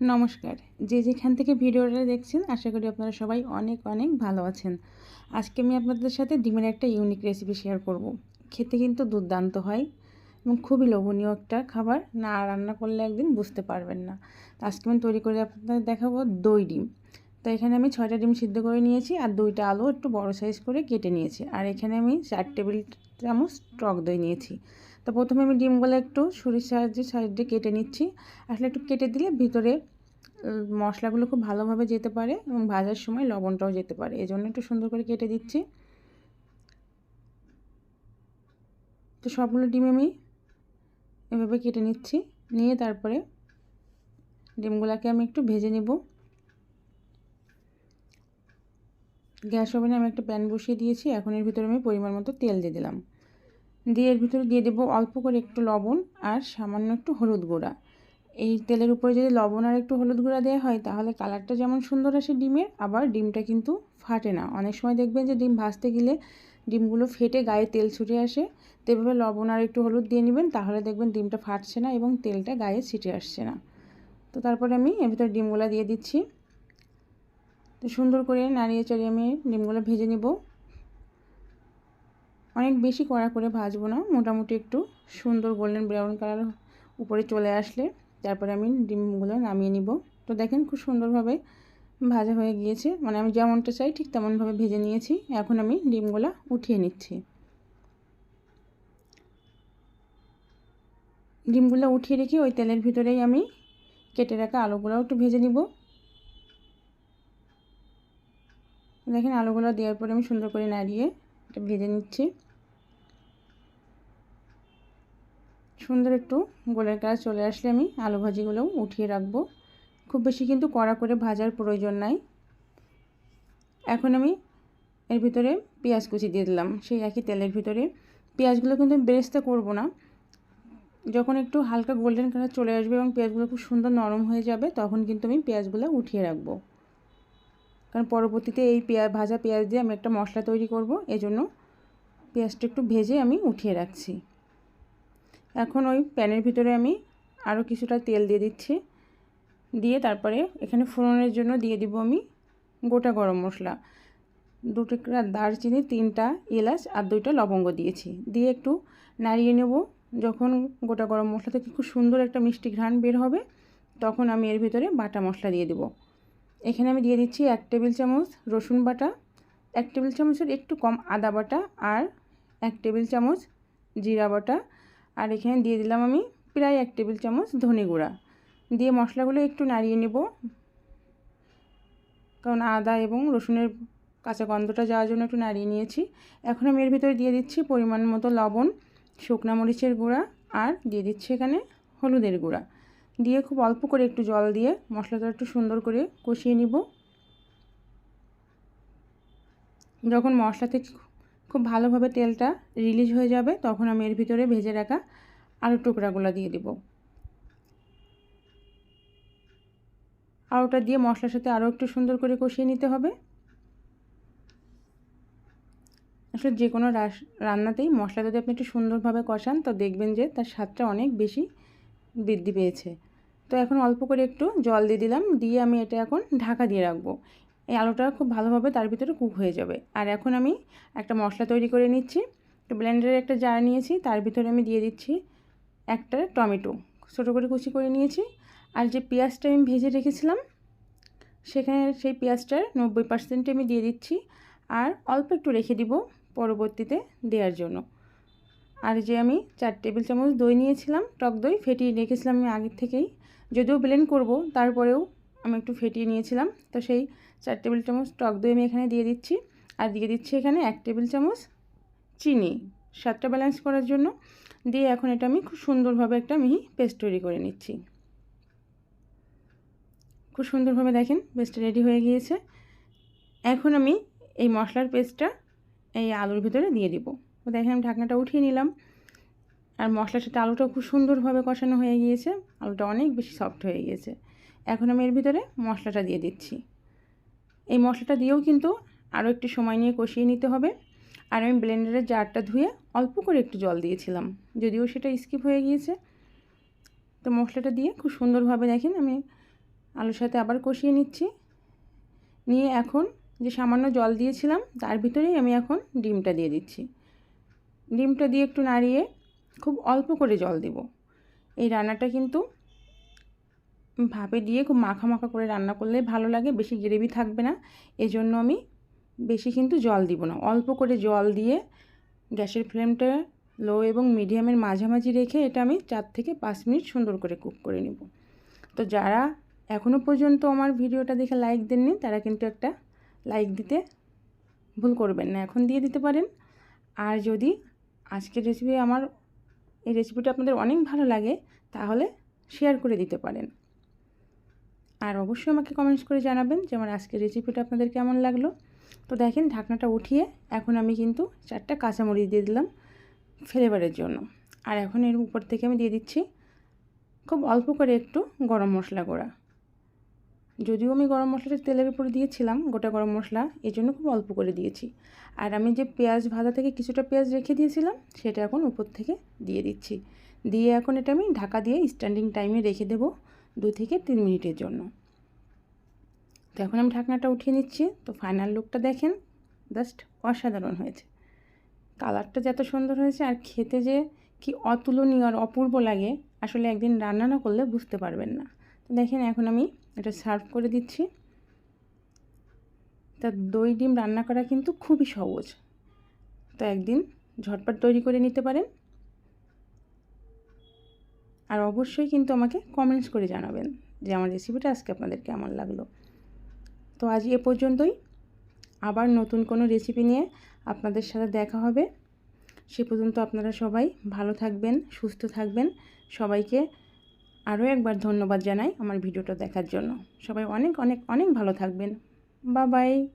নমস্কার। যে যেখান থেকে ভিডিওটা দেখছেন, আশা করি আপনারা সবাই অনেক অনেক ভালো আছেন। আজকে আমি আপনাদের সাথে ডিমের একটা ইউনিক রেসিপি শেয়ার করব। খেতে কিন্তু দুর্দান্ত হয় এবং খুবই লোভনীয় একটা খাবার। না রান্না করলে একদিন বুঝতে পারবেন না। আজকে আমি তৈরি করে আপনাদের দেখাবো দই ডিম। তো এখানে আমি ছয়টা ডিম সিদ্ধ করে নিয়েছি আর দুইটা আলু একটু বড় সাইজ করে কেটে নিয়েছি। আর এখানে আমি চার টেবিল চামচ টক দই নিয়েছি। তো প্রথমে আমি ডিমগুলো একটু ছুরির সাহায্যে সাইডে কেটে নিচ্ছি। আসলে একটু কেটে দিলে ভিতরে মশলাগুলো খুব ভালোভাবে যেতে পারে এবং ভাজার সময় লবণটাও যেতে পারে। এই জন্য একটু সুন্দর করে কেটে দিচ্ছি। তো সবগুলো ডিম আমি এভাবে কেটে নিচ্ছি। নিয়ে তারপরে ডিমগুলোকে আমি একটু ভেজে নেব। গ্যাস ওভেনে আমি একটা প্যান বসিয়ে দিয়েছি। এখন এর ভিতরে আমি পরিমাণ মতো তেল দিয়ে দিলাম। দিয়ে এর ভিতরে দিয়ে দেবো অল্প করে একটু লবণ আর সামান্য একটু হলুদ গুঁড়া। এই তেলের উপরে যদি লবণ আর একটু হলুদ গুঁড়া দেওয়া হয়, তাহলে কালারটা যেমন সুন্দর আসে ডিমের, আবার ডিমটা কিন্তু ফাটে না। অনেক সময় দেখবেন যে ডিম ভাজতে গেলে ডিমগুলো ফেটে গায়ে তেল ছুটে আসে। তো এভাবে লবণ আর একটু হলুদ দিয়ে নেবেন, তাহলে দেখবেন ডিমটা ফাটছে না এবং তেলটা গায়ে ছিটে আসছে না। তো তারপরে আমি এর ভিতরে ডিমগুলো দিয়ে দিচ্ছি। তো সুন্দর করে নাড়িয়ে চাড়িয়ে আমি ডিমগুলো ভেজে নেব। অনেক বেশি কড়া করে ভাজবো না, মোটামুটি একটু সুন্দর গোল্ডেন ব্রাউন কালার উপরে চলে আসলে তারপরে আমি ডিমগুলো নামিয়ে নিব। তো দেখেন খুব সুন্দরভাবে ভাজা হয়ে গিয়েছে মানে আমি যেমনটা চাই ঠিক তেমনভাবে ভেজে নিয়েছি, এখন আমি ডিমগুলো উঠিয়ে নিচ্ছি। ডিমগুলো উঠিয়ে রেখে ওই তেলের ভিতরেই আমি কেটে রাখা আলুগুলোও একটু ভেজে নিব। দেখেন আলুগুলো দেওয়ার পরে আমি সুন্দর করে নাড়িয়ে এটা ভেজে নিচ্ছি। সুন্দর একটু গোলের কাজ চলে আসলে আমি আলু ভাজিগুলোও উঠিয়ে রাখব। খুব বেশি কিন্তু কড়া করে ভাজার প্রয়োজন নাই। এখন আমি এর ভিতরে পেঁয়াজ কুচি দিয়ে দিলাম, সেই একই তেলের ভিতরে। পেঁয়াজগুলো কিন্তু বেরেস্তা করব না। যখন একটু হালকা গোল্ডেন কালার চলে আসবে এবং পেঁয়াজগুলো খুব সুন্দর নরম হয়ে যাবে, তখন কিন্তু আমি পেঁয়াজগুলো উঠিয়ে রাখব। কারণ পরবর্তীতে এই পেঁয়াজ ভাজা পেঁয়াজ দিয়ে আমি একটা মশলা তৈরি করব, এজন্য পেঁয়াজটা একটু ভেজে আমি উঠিয়ে রাখছি। এখন ওই প্যানের ভিতরে আমি আরও কিছুটা তেল দিয়ে দিচ্ছি। দিয়ে তারপরে এখানে ফোড়নের জন্য দিয়ে দিব আমি গোটা গরম মশলা। দু টুকরা দারচিনি, তিনটা এলাচ আর দুইটা লবঙ্গ দিয়েছি। দিয়ে একটু নাড়িয়ে নেব। যখন গোটা গরম মশলা থেকে খুব সুন্দর একটা মিষ্টি ঘ্রাণ বের হবে, তখন আমি এর ভিতরে বাটা মশলা দিয়ে দেব। এখানে আমি দিয়ে দিচ্ছি এক টেবিল চামচ রসুন বাটা, এক টেবিল চামচের একটু কম আদা বাটা আর এক টেবিল চামচ জিরা বাটা। আর এখানে দিয়ে দিলাম আমি প্রায় এক টেবিল চামচ ধনে গুঁড়া। দিয়ে মশলাগুলো একটু নাড়িয়ে নেব। কারণ আদা এবং রসুনের কাঁচা গন্ধটা যাওয়ার জন্য একটু নাড়িয়ে নিয়েছি। এখন আমি এর ভিতরে দিয়ে দিচ্ছি পরিমাণ মতো লবণ, শুকনা মরিচের গুঁড়া আর দিয়ে দিচ্ছি এখানে হলুদের গুঁড়া। দিয়ে খুব অল্প করে একটু জল দিয়ে মশলাটা একটু সুন্দর করে কষিয়ে নিব। যখন মশলা থেকে খুব ভালোভাবে তেলটা রিলিজ হয়ে যাবে, তখন আমি এর ভিতরে ভেজে রাখা আলুর টুকরাগুলো দিয়ে দিব। আলুটা দিয়ে মশলার সাথে আরও একটু সুন্দর করে কষিয়ে নিতে হবে। আসলে যে কোনো রান্নাতেই মশলা যদি আপনি একটু সুন্দরভাবে কষান, তো দেখবেন যে তার স্বাদটা অনেক বেশি বৃদ্ধি পেয়েছে। তো এখন অল্প করে একটু জল দিয়ে দিলাম, দিয়ে আমি এটা এখন ঢাকা দিয়ে রাখব। এই আলুটা খুব ভালোভাবে তার ভিতরে কুক হয়ে যাবে। আর এখন আমি একটা মশলা তৈরি করে নিচ্ছি। তো ব্লেন্ডারের একটা জার নিয়েছি, তার ভিতরে আমি দিয়ে দিচ্ছি একটা টমেটো। ছোটো করে কুচি করে নিয়েছি। আর যে পেঁয়াজটা আমি ভেজে রেখেছিলাম, সেখানে সেই পেঁয়াজটার নব্বই পার্সেন্ট আমি দিয়ে দিচ্ছি। আর অল্প একটু রেখে দিব পরবর্তীতে দেওয়ার জন্য। আর যে আমি চার টেবিল চামচ দই নিয়েছিলাম, টক দই ফেটিয়ে রেখেছিলাম আমি আগের থেকেই। যদিও ব্লেন্ড করব, তারপরেও আমি একটু ফেটিয়ে নিয়েছিলাম। তো সেই চার টেবিল চামচ টক দই আমি এখানে দিয়ে দিচ্ছি। আর দিয়ে দিচ্ছি এখানে এক টেবিল চামচ চিনি। স্বাদটা ব্যালেন্স করার জন্য দিয়ে এখন এটা আমি খুব সুন্দরভাবে একটা মিহি পেস্ট তৈরি করে নিচ্ছি। খুব সুন্দরভাবে দেখেন পেস্টটা রেডি হয়ে গিয়েছে। এখন আমি এই মশলার পেস্টটা এই আলুর ভিতরে দিয়ে দিব। দেখেন আমি ঢাকনাটা উঠিয়ে নিলাম। আর মশলার সাথে আলুটা খুব সুন্দরভাবে কষানো হয়ে গিয়েছে। আলুটা অনেক বেশি সফট হয়ে গিয়েছে। এখন আমি এর ভিতরে মশলাটা দিয়ে দিচ্ছি। এই মশলাটা দিয়েও কিন্তু আরও একটু সময় নিয়ে কষিয়ে নিতে হবে। আর আমি ব্লেন্ডারের জারটা ধুয়ে অল্প করে একটু জল দিয়েছিলাম, যদিও সেটা স্কিপ হয়ে গিয়েছে। তো মশলাটা দিয়ে খুব সুন্দরভাবে দেখেন আমি আলুর সাথে আবার কষিয়ে নিচ্ছি। নিয়ে এখন যে সামান্য জল দিয়েছিলাম, তার ভিতরেই আমি এখন ডিমটা দিয়ে দিচ্ছি। ডিমটা দিয়ে একটু নাড়িয়ে খুব অল্প করে জল দিব। এই রান্নাটা কিন্তু ভাপে দিয়ে খুব মাখা মাখা করে রান্না করলে ভালো লাগে, বেশি গ্রেভি থাকবে না। এজন্য আমি বেশি কিন্তু জল দিব না। অল্প করে জল দিয়ে গ্যাসের ফ্লেমটা লো এবং মিডিয়ামের মাঝামাঝি রেখে এটা আমি চার থেকে পাঁচ মিনিট সুন্দর করে কুক করে নেব। তো যারা এখনও পর্যন্ত আমার ভিডিওটা দেখে লাইক দেননি, তারা কিন্তু একটা লাইক দিতে ভুল করবেন না। এখন দিয়ে দিতে পারেন। আর যদি আজকের রেসিপি আমার, এই রেসিপিটা আপনাদের অনেক ভালো লাগে, তাহলে শেয়ার করে দিতে পারেন। আর অবশ্যই আমাকে কমেন্টস করে জানাবেন যে আমার আজকের রেসিপিটা আপনাদের কেমন লাগল। তো দেখেন, ঢাকনাটা উঠিয়ে এখন আমি কিন্তু চারটা কাঁচামরিচ দিয়ে দিলাম ফ্লেভারের জন্য। আর এখন এর উপর থেকে আমি দিয়ে দিচ্ছি খুব অল্প করে একটু গরম মশলা গুঁড়া। যদিও আমি গরম মশলাটা তেলের উপর দিয়েছিলাম, গোটা গরম মশলা এই জন্য খুব অল্প করে দিয়েছি। আর আমি যে পেঁয়াজ ভাজা থেকে কিছুটা পেঁয়াজ রেখে দিয়েছিলাম, সেটা এখন উপর থেকে দিয়ে দিচ্ছি। দিয়ে এখন এটা আমি ঢাকা দিয়ে স্ট্যান্ডিং টাইমে রেখে দেব। দু থেকে তিন মিনিটের জন্য। তো এখন আমি ঢাকনাটা উঠিয়ে নিচ্ছি। তো ফাইনাল লুকটা দেখেন জাস্ট অসাধারণ হয়েছে। কালারটা যত সুন্দর হয়েছে আর খেতে যে কি অতুলনীয় আর অপূর্ব লাগে, আসলে একদিন রান্না না করলে বুঝতে পারবেন না। তো দেখেন এখন আমি এটা সার্ভ করে দিচ্ছি। তা দই ডিম রান্না করা কিন্তু খুবই সহজ। তো একদিন ঝটপট তৈরি করে নিতে পারেন। আর অবশ্যই কিন্তু আমাকে কমেন্টস করে জানাবেন যে আমার রেসিপিটা আজকে আপনাদের কেমন লাগল। তো আজ এ পর্যন্তই। আবার নতুন কোনো রেসিপি নিয়ে আপনাদের সাথে দেখা হবে। সে পর্যন্ত আপনারা সবাই ভালো থাকবেন, সুস্থ থাকবেন। সবাইকে আরও একবার ধন্যবাদ জানাই আমার ভিডিওটা দেখার জন্য। সবাই অনেক অনেক অনেক ভালো থাকবেন। বা বাই